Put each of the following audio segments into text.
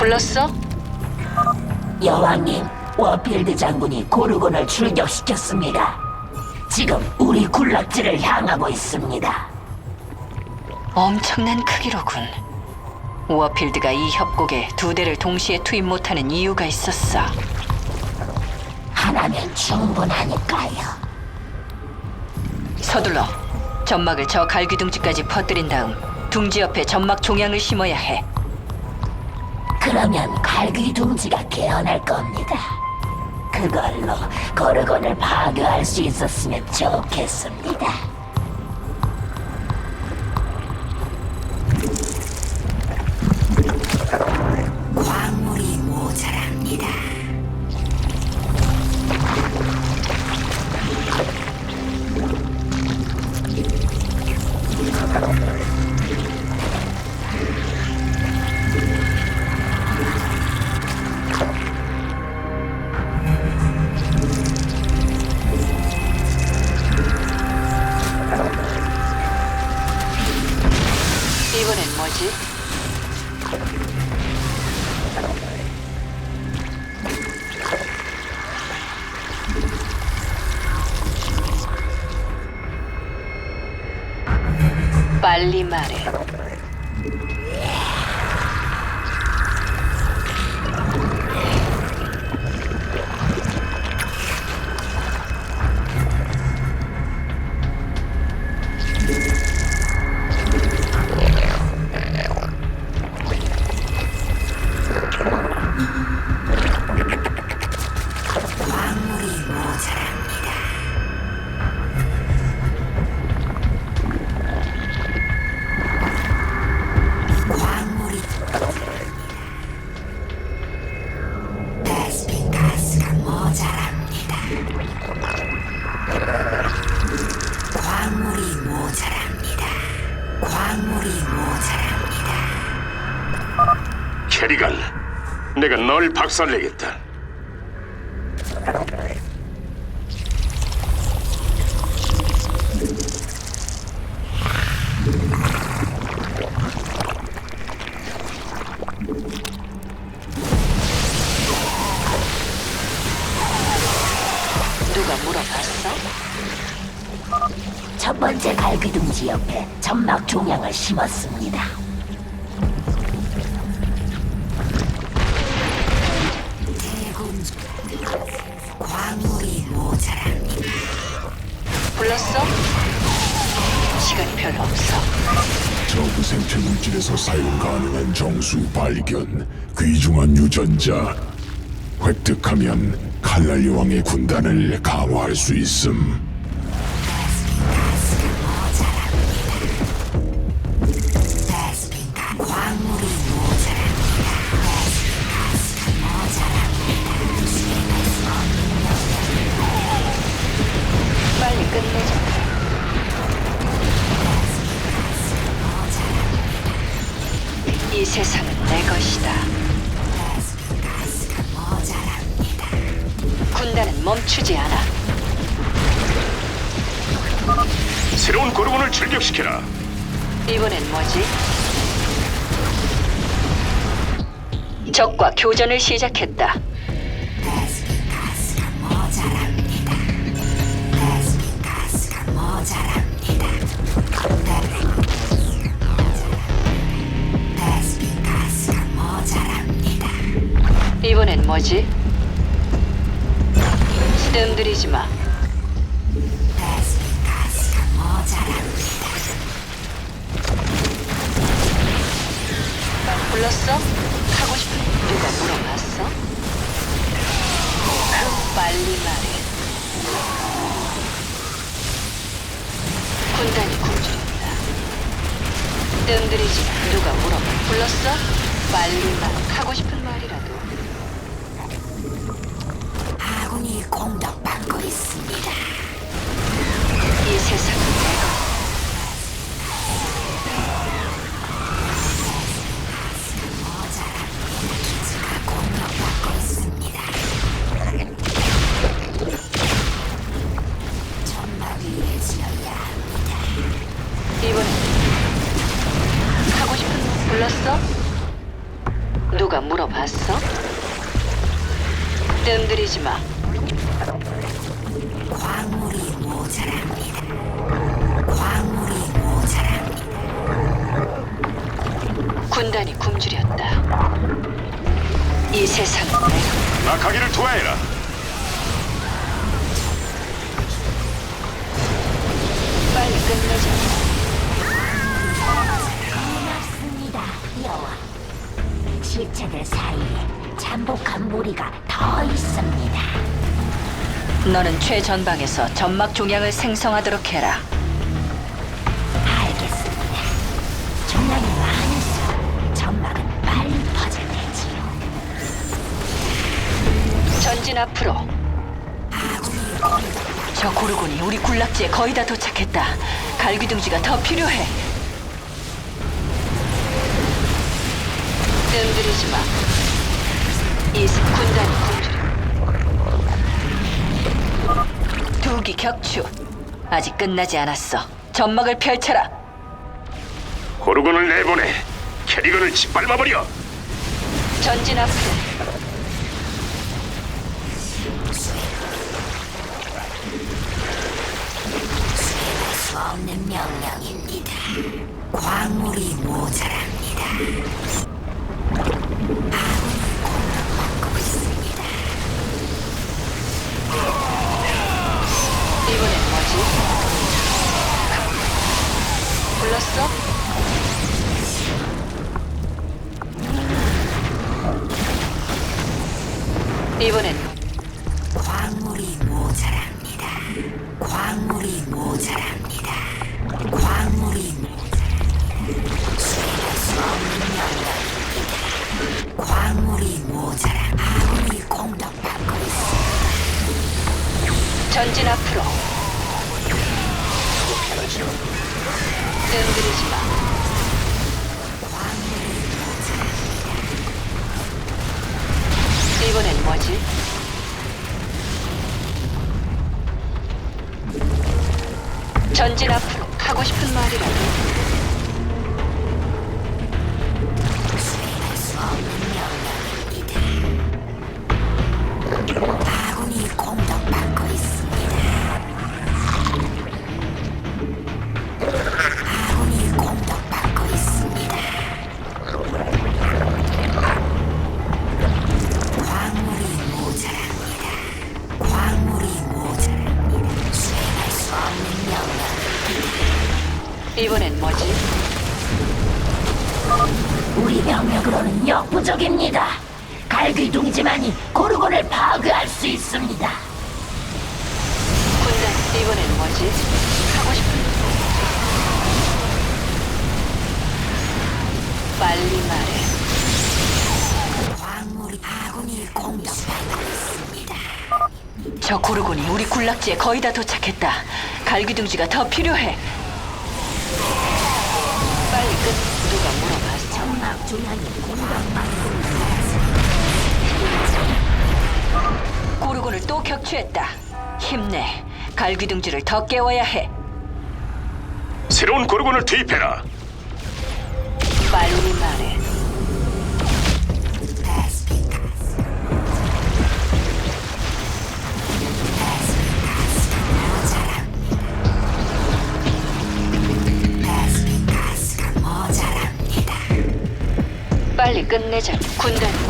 불렀어? 여왕님, 워필드 장군이 고르곤을 출격시켰습니다. 지금 우리 군락지를 향하고 있습니다. 엄청난 크기로군. 워필드가 이 협곡에 두 대를 동시에 투입 못하는 이유가 있었어. 하나면 충분하니까요. 서둘러 점막을 저 갈기둥지까지 퍼뜨린 다음 둥지 옆에 점막 종양을 심어야 해. 그러면 갈기 둥지가 깨어날 겁니다. 그걸로 고르곤을 파괴할 수 있었으면 좋겠습니다. 빨 캐리건, 내가 널 박살내겠다. 누가 물어봤어? 첫 번째 갈기둥지 옆에 점막 종양을 심었습니다. 별로 없어. 저그 생체 물질에서 사용 가능한 정수 발견, 귀중한 유전자. 획득하면 칼날 여왕의 군단을 강화할 수 있음. 이 세상은 내 것이다. 모자랍니다. 군단은 멈추지 않아. 새로운 고르곤을 출격시켜라. 이번엔 뭐지? 적과 교전을 시작했다. 뭐지? 마. 베스핀 가스가 모자랍니다. 불렀어? 하고 싶은 누가 물어봤어? 그럼 빨리 말해. 군단이 굶주린다. 뜸들이지 마. 누가 물어봐. 불렀어? 빨리 말. 하고 싶은 이 세상은 군단이 굶주렸다. 이 세상은 내가 낙하기를 투하해라. 빨리 끝내자. 고맙습니다, 여왕. 시체들 사이에 잠복한 무리가 더 있습니다. 너는 최전방에서 점막 종양을 생성하도록 해라. 앞으로. 저 고르곤이 우리 군락지에 거의 다 도착했다. 갈기둥지가 더 필요해. 뜸들이지 마. 이 군단이 굶주려. 두기 격추. 아직 끝나지 않았어. 점막을 펼쳐라. 고르곤을 내보내. 캐리건을 짓밟아버려. 전진 앞으로. 없는 명령입니다. 광물이 모자랍니다. 이번엔 전진 앞으로. 뜸들이지 마. 이번엔 뭐지? 전진 앞으로 하고 싶은 말이라도 이번엔 뭐지? 우리 병력으로는 역부족입니다. 갈귀둥이지만이 고르곤을 파괴할 수 있습니다. 군단 이번엔 뭐지? 하고 싶은 빨리 말해. 광물이 아군이 공격받고 있습니다. 저 고르곤이 우리 군락지에 거의 다 도착했다. 갈기둥지가 더 필요해. 끝. 누가 물어봤어? 정막 중앙이 공격받고 고르곤을 또 격추했다. 힘내. 갈기둥지를 더 깨워야 해. 새로운 고르곤을 투입해라. 빨리 말해. 끝내자. 군단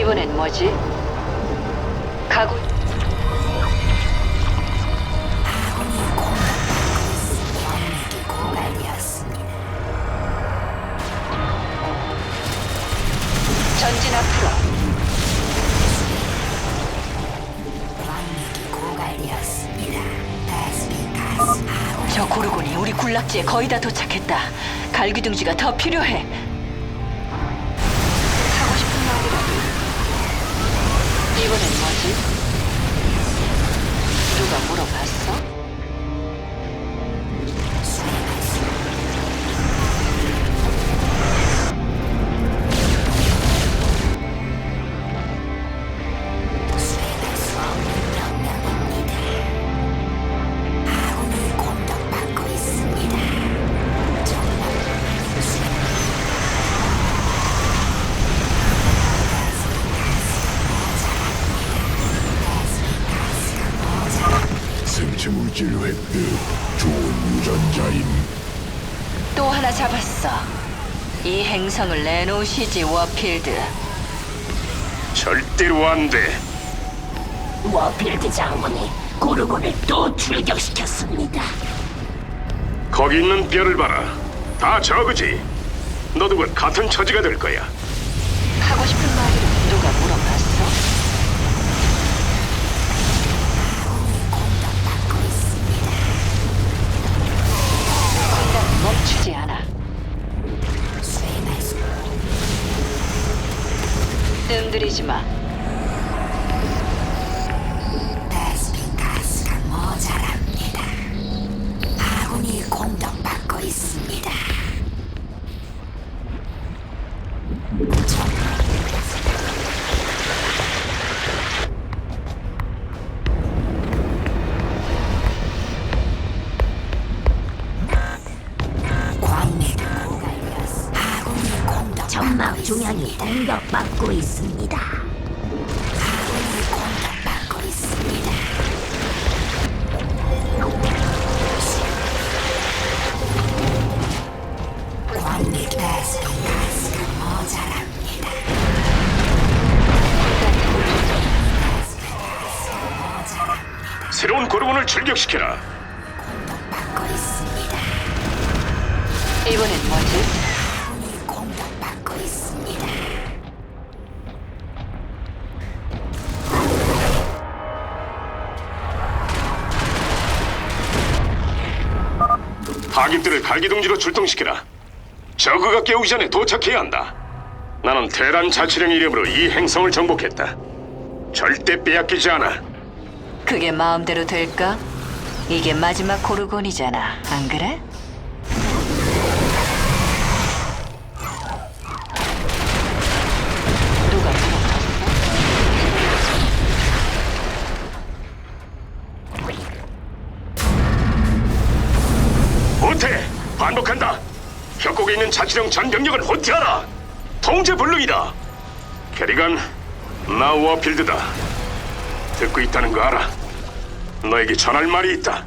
이번엔 뭐지? 가구 전진 앞으로. 저 고르곤이 우리 군락지에 거의 다 도착했다. 갈기둥지가 더 필요해. 생체 물질 획득 좋은 유전자임 또 하나 잡았어. 이 행성을 내놓으시지 워필드. 절대로 안 돼. 워필드 장군이 고르곤을 또 출격시켰습니다. 거기 있는 뼈를 봐라. 다 저그지. 너도 곧 같은 처지가 될 거야. 하고 싶은 말 뜸들이지 마. 가스가 모자랍니다. 아군이 공격받고 있습니다. 아군이 공격 점막 중앙이 공격받고 있습니다. 아군이 공격받고 있습니다. 광맥 가스 가스가 모자랍니다. 새로운 고르곤을 출격시켜라. 받고 있습니다. 이번엔 뭐지? 하객들을 갈기둥지로 출동시키라. 저그가 깨우기 전에 도착해야 한다. 나는 테란 자치령 이름으로 이 행성을 정복했다. 절대 빼앗기지 않아. 그게 마음대로 될까? 이게 마지막 고르곤이잖아. 안 그래? 자치령 전 병력을 호퇴하라! 통제 불능이다! 캐리건, 나 워필드다. 듣고 있다는 거 알아? 너에게 전할 말이 있다.